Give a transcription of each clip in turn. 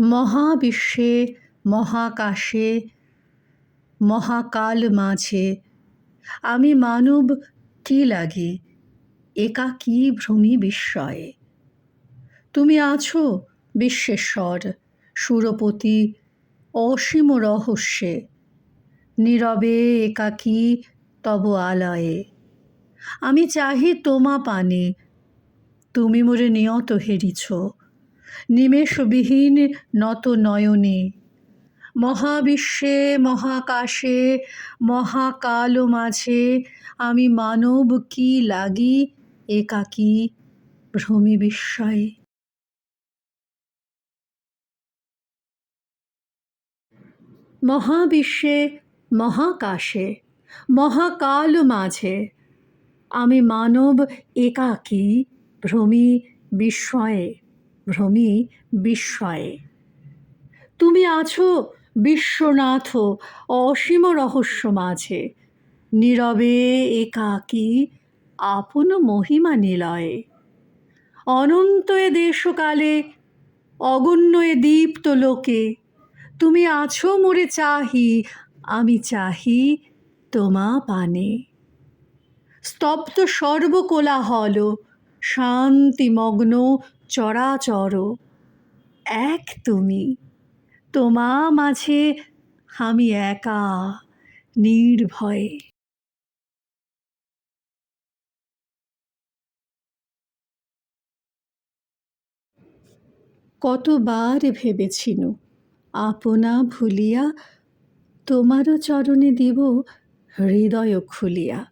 মহাবিশ্বে, মহাকাশে, মহাকাল মাঝে। আমি মানব কি লাগি? একাকী ভ্রমি বিস্ময়ে? তুমি আছো বিশ্বেশ্বর, সুরপতি, অসীম রহস্যে। নীরবে, একাকী, তব আলয়ে। আমি চাহি তোমা পানে। তুমি মোরে নিয়ত হেরিছ। নিমেষবিহীন নত নয়নে। মহাবিশ্বে, মহাকাশে মহাকাল মাঝে আমি মানব কি লাগি, একাকী ভ্রমি বিস্ময়ে। মহাবিশ্বে, মহাকাশে মহাকাল মাঝে আমি মানব একাকী ভ্রমি বিস্ময়ে। ভ্রমি বিস্ময়ে। তুমি আছো বিশ্বনাথ, অসীম রহস্য মাঝে। নীরবে, একাকী, আপন মহিমা নিলয়ে। অনন্ত এ দেশকালে, অগণ্য এ দীপ্ত লোকে। তুমি আছো মোরে চাহি, আমি চাহি তোমা পানে। স্তব্ধ সর্বকোলাহল, শান্তিমগ্ন চরাচর এক তুমি। তোমা মাঝে আমি একা, নির্ভয়ে। কতবার ভেবেছিনু, আপনা ভুলিয়া তোমারও চরণে দিব হৃদয় খুলিয়া।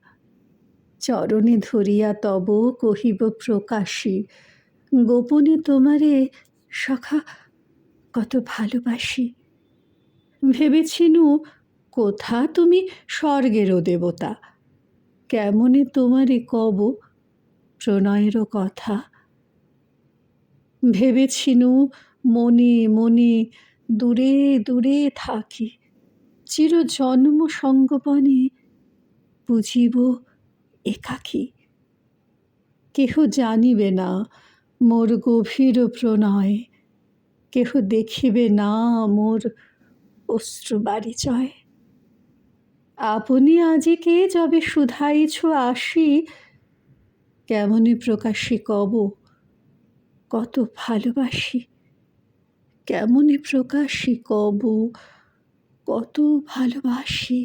চরণে ধরিয়া তব কহিব প্রকাশী গোপনে তোমারে সখা কত ভালোবাসি। ভেবেছিনু, কোথা তুমি স্বর্গেরও দেবতা? কেমনে তোমারে কব প্রণয়েরও কথা? ভেবেছিনু, মনে মনে দূরে দূরে থাকি, চিরজন্ম সঙ্গপনে বুঝিব একাকী। কেহ জানিবে না মোর গভীর প্রণয়, কেহ দেখিবে না মোর অশ্রু বারিচয়। আপনি আজিকে যবে শুধাইছ আসি, কেমনে প্রকাশে কব, কত ভালোবাসি, কেমনে প্রকাশে কব, কত ভালোবাসি।